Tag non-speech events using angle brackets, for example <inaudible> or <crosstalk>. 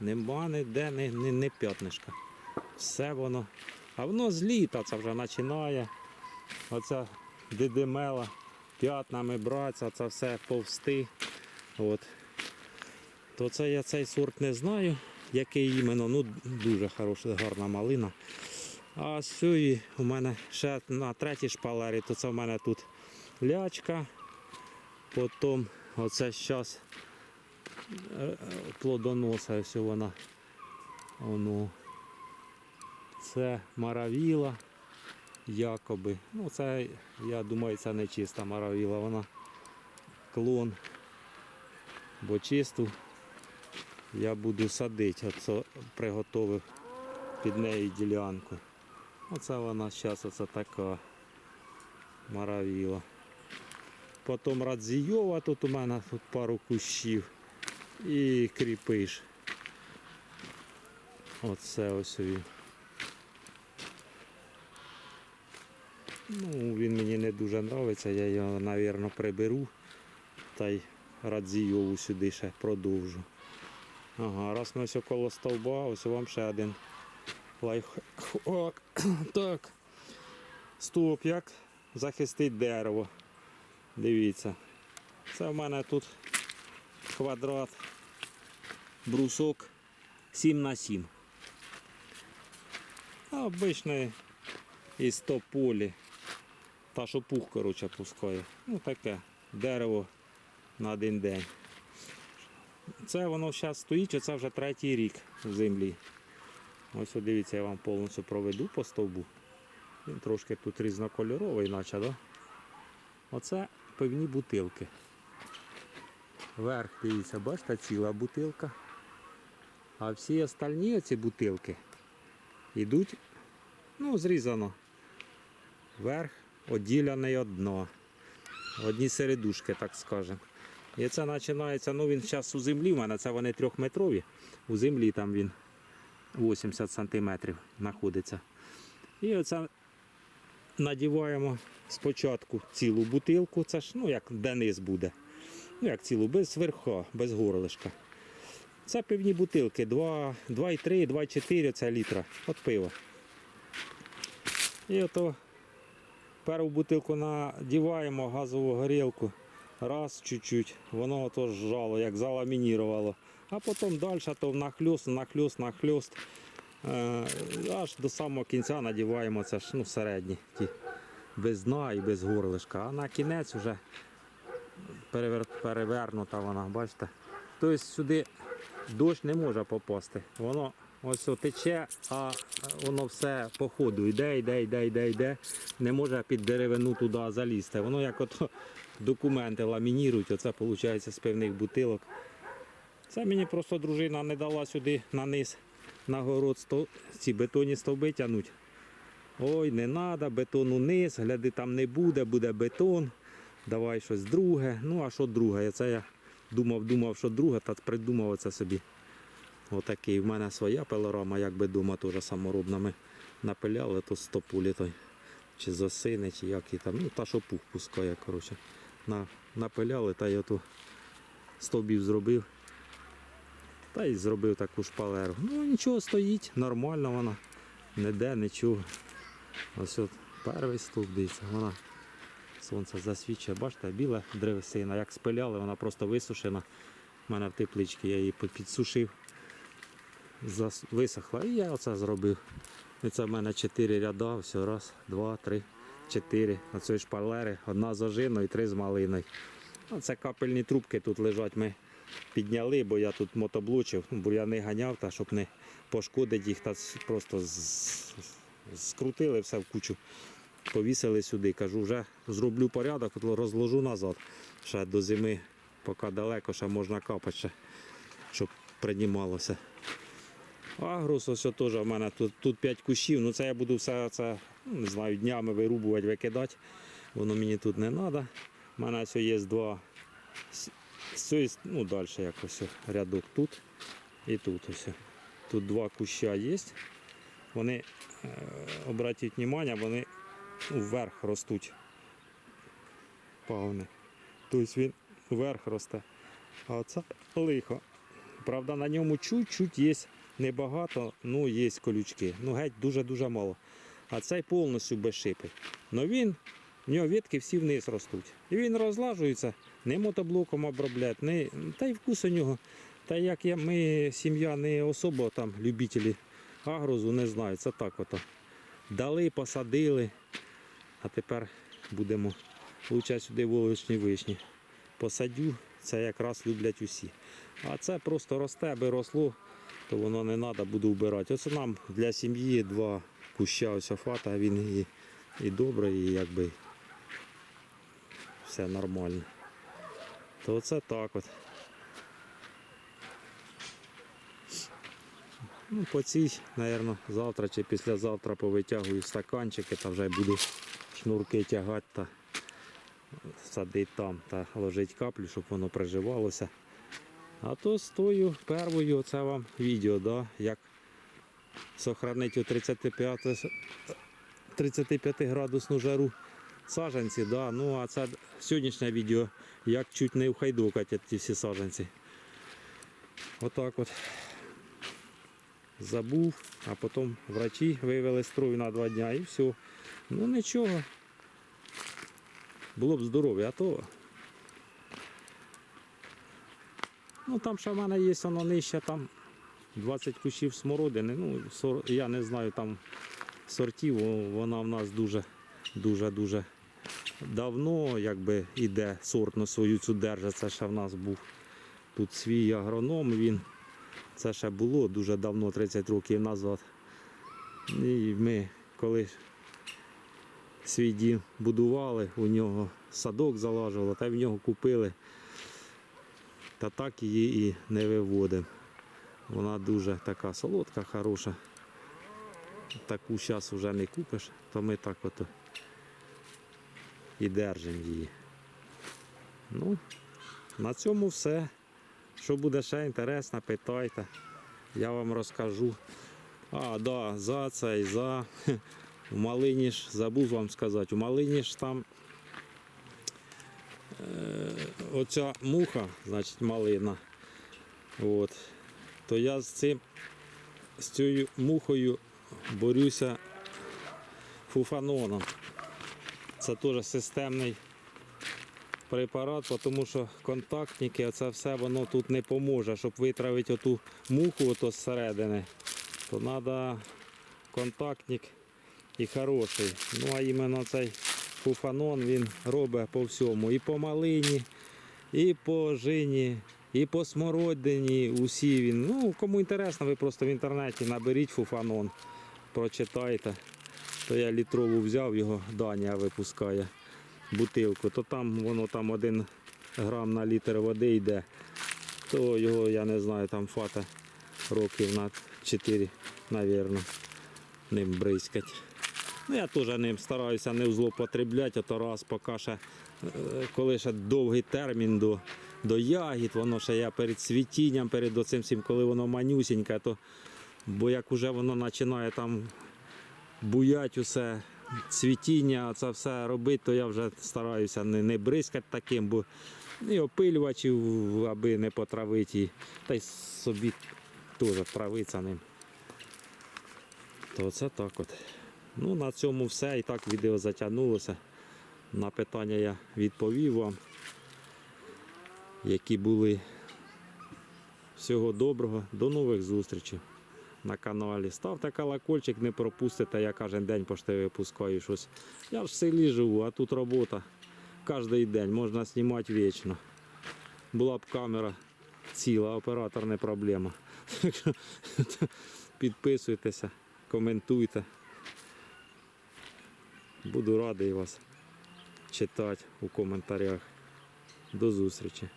Нема ніде не, не, не п'ятнишка. Все воно. А воно з літа це вже починає. Оця дидимела п'ятнами братися, це все повсти. От. То це я цей сорт не знаю, який іменно. Ну, дуже хороша, гарна малина. А цієї у мене ще на третій шпалері, то це в мене тут лячка. Потім оце зараз плодоноса, ось вона. Воно. Це маравіла, якоби. Ну, це, я думаю, це не чиста маравіла, вона клон. Бо чисту я буду садити, оце приготовив під неї ділянку. Оце вона зараз оце така маравіла. Потім радзійова, тут у мене тут пару кущів. І кріпиш. Оце ось він. Ну, він мені не дуже подобається, я його, мабуть, приберу та й радзійову сюди ще продовжу. Ага, раз ми ось коло стовба, ось вам ще один лайфхак. <coughs> Так. Стовп, як захистить дерево. Дивіться. Це в мене тут квадрат, брусок 7 на 7. А обичний із. Та що пух, коротше, пускає. Ну таке дерево на один день. Це воно зараз стоїть, оце вже третій рік в землі. Ось дивіться, я вам повністю проведу по стовбу. Він трошки тут різнокольоровий, наче, да? Оце пивні бутилки. Верх, дивіться, бачите, ціла бутилка. А всі остальні ці бутилки йдуть, ну, зрізано. Верх оділяний одно. Одні середушки, так скажемо. І це починається, ну він зараз у землі, в мене це вони трьохметрові. У землі там він 80 сантиметрів знаходиться. І оце надіваємо спочатку цілу бутилку, це ж ну як Денис буде. Ну як цілу, без верха, без горлишка. Це пивні бутилки 2,3, 2,4 це літра от пива. І ото першу бутилку надіваємо газову горілку. Раз чуть-чуть, воно то жало, як заламінірувало. А потім далі то нахльост, нахльост, нахльост. Е, аж до самого кінця надіваємо це ж ну, середні, ті, без дна і без горлишка. А на кінець вже перевер, перевернута вона, бачите. Тобто сюди дощ не може попасти. Воно ось тече, а воно все по ходу йде, йде, йде, йде, йде. Не може під деревину туди залізти. Воно як от <laughs> документи ламінірують, оце виходить з певних бутилок. Це мені просто дружина не дала сюди на низ, на город сто- ці бетонні стовби тягнуть. Ой, не треба, бетон униз, гляди, там не буде, буде бетон. Давай щось друге. Ну, а що друге? Це я думав, думав, що друге, та придумав оце собі. Отакий. В мене своя пилорама, як би дома теж саморобна. Ми напиляли то стопулі той. Чи з осини, чи як і там. Ну, та що пух пускає, коротше. На, напиляли, та я ту стовбів зробив. Та й зробив таку шпалеру. Ну нічого стоїть, нормально вона. Ніде, нічого. Ось от перший стовп, дивіться, вона сонце засвічує. Бачите, біла древесина. Як спиляли, вона просто висушена. У мене в тепличці я її підсушив. Висохла. І я оце зробив. І це в мене чотири ряда, все, раз, два, три, чотири. Цієї шпалери одна з ожиною і три з малиною. Оце капельні трубки тут лежать. Ми підняли, бо я тут мотоблочив, ну, бур'яни ганяв, та щоб не пошкодити їх, та просто скрутили все в кучу, повісили сюди. Кажу, вже зроблю порядок, розложу назад. Ще до зими, поки далеко, ще можна капати, ще, щоб приймалося. Агрус, ось теж в мене тут, тут 5 кущів, ну це я буду все це, не знаю, днями вирубувати, викидати. Воно мені тут не треба. У мене ось є два цієї, ну далі якось рядок тут і тут ось. Тут два куща є. Вони, е, обратіть увагу, вони вверх ростуть. Пагони. Тобто він вверх росте. А це лихо. Правда, на ньому чуть-чуть є небагато, ну є колючки. Ну геть дуже-дуже мало. А цей повністю без шипи. Но він, в нього ветки всі вниз ростуть. І він розлажується, не мотоблоком обробляти, не, та й вкус у нього. Та як я, ми, сім'я не особо там любителі агрозу, не знаю, це так ото. Дали, посадили, а тепер будемо лучше сюди вуличні вишні. Посадю, це якраз люблять усі. А це просто росте, аби росло, то воно не треба, буду вбирати. Оце нам для сім'ї два куща ось фата, він і, і добрий, і якби все нормально. То оце так от. Ну, по цій, мабуть, завтра чи післязавтра повитягую стаканчики та вже буду шнурки тягати та садити там та ложити каплю, щоб воно приживалося. А то з тою первою, це вам відео, да, як сохранити у 35, 35 градусну жару саджанці. Да. Ну, а це сьогоднішнє відео, як чуть не вхайдукати ці всі саджанці. Отак от. Забув, а потім врачі вивели струю на два дня і все. Ну нічого. Було б здоров'я, а то. Ну там ще є воно нижче, там 20 кущів смородини. Ну, я не знаю там сортів, вона в нас дуже, дуже, дуже давно якби іде сортно свою цю держа. Це ще в нас був тут свій агроном, він. Це ще було дуже давно, 30 років назад. І ми коли свій дім будували, у нього садок залажували, та й в нього купили. Та так її і не виводимо. Вона дуже така солодка, хороша. Таку зараз вже не купиш, то ми так от і держимо її. Ну, на цьому все. Що буде ще інтересно, питайте. Я вам розкажу. А, да, за цей, за <laughs> в Малині ж, забув вам сказати, у Малині ж там е, оця муха, значить малина. От. То я з цим з цією мухою борюся фуфаноном. Це теж системний препарат, тому що контактники, це все воно тут не поможе. Щоб витравити оту муху ото зсередини, то треба контактник і хороший. Ну а іменно цей фуфанон він робить по всьому. І по малині, і по жині, і по смородині. Усі він. Ну, кому інтересно, ви просто в інтернеті наберіть фуфанон, прочитайте. То я літрову взяв, його Данія випускає бутилку, то там воно там один грам на літр води йде, то його, я не знаю, там фата років на 4, мабуть, ним бризкать. Ну, я теж ним стараюся не злоупотребляти, а то раз поки ще, е, коли ще довгий термін до, до ягід, воно ще я перед світінням, перед оцим всім, коли воно манюсіньке, то бо як уже воно починає там буять усе, цвітіння, це все робити, то я вже стараюся не, не бризкати таким, бо і опилювачів, аби не потравити, та й собі теж травиться ним. То це так от. Ну, на цьому все. І так відео затягнулося. На питання я відповів вам, які були. Всього доброго, до нових зустрічей на каналі. Ставте колокольчик, не пропустите, я кожен день пошти випускаю щось. Я ж в селі живу, а тут робота. Кожен день можна знімати вічно. Була б камера ціла, оператор не проблема. Підписуйтеся, коментуйте. Буду радий вас читати у коментарях. До зустрічі.